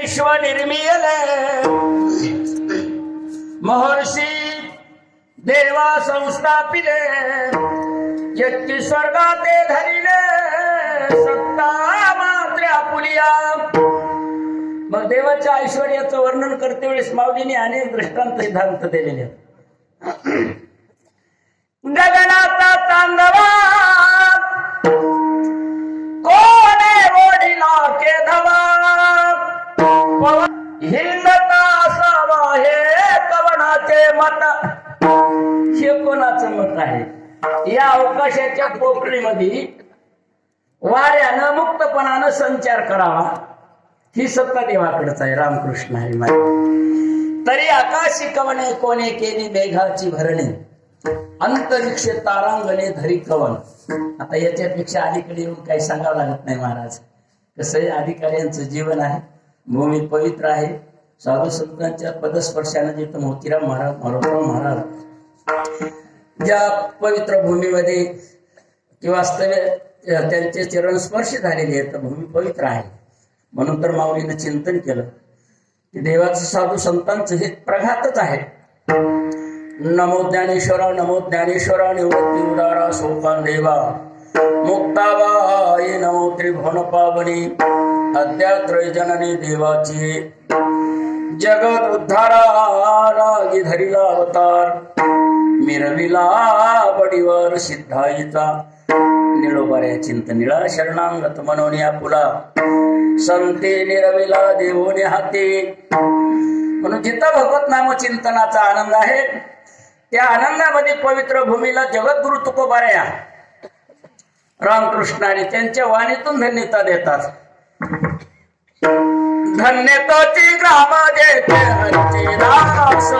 विश्व निर्मियल। महर्षी देवा संस्थापिले। यत्ती स्वर्गाते धरिले। सत्ता मात्र आपुलिया। मग देवाच्या ऐश्वर्याचं वर्णन करते वेळेस माऊलीने अनेक दृष्टांत सिद्धांत दिलेले गगनाचा चांदवा। हिंदता असावा हे कवनाचे मत. हे कोणाचं मत आहे? या अवकाशाच्या पोकळीमध्ये वाऱ्यानं मुक्तपणानं संचार करावा. ही सत्ता देवाकडच आहे रामकृष्ण आहे तरी आकाशी कवने कोणे केली मेघाची भरणे. अंतरिक्ष तारांगणे धरी कवन. आता याच्यापेक्षा अलीकडे येऊन काही सांगावं लागत नाही महाराज. कसं अधिकाऱ्यांचं जीवन आहे. भूमी पवित्र आहे. साधू संतांच्या पदस्पर्शाने जिथं मोतीराम महाराज मारोराव महाराज ज्या पवित्र भूमीमध्ये किंवा वास्तव्य त्यांचे चरण स्पर्श झालेले आहेत तर भूमी पवित्र आहे. म्हणून तर माऊलीनं चिंतन केलं की देवाचं साधू संतांचं हे प्रघातच आहे. नमो ज्ञानेश्वरा नमो ज्ञानेश्वरा निवृत्ती उदारा सोपान देवा. मुक्ताबाई नमो त्रिभुवन पावनी अद्यात्रैजननी देवाची. जगत उद्धारा रागी धरिला अवतार. मिरविला बडीवर सिद्धाईचा. निळोबाऱ्या चिंत निळा शरणांगत म्हणून आपुला. संते निरविला देवोने हाती. म्हणून जिथं भगवत नाम चिंतनाचा आनंद आहे त्या आनंदामध्ये पवित्र भूमीला जगद्गुरु तुकोबाऱ्या. रामकृष्णाने त्यांच्या वाणीतून धन्यता देतात. धन्यताची ग्राम देते हरिचे दास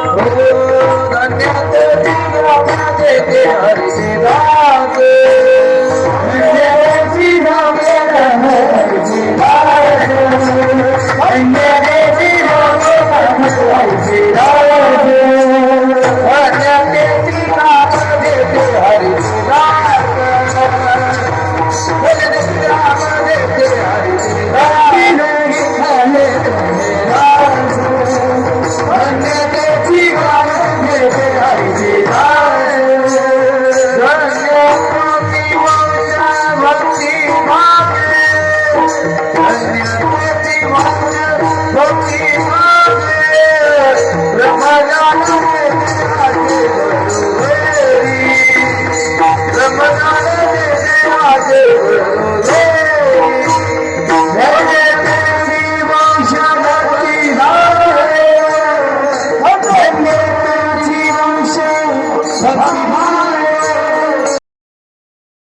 धन्यताची ग्राम देते हरिचे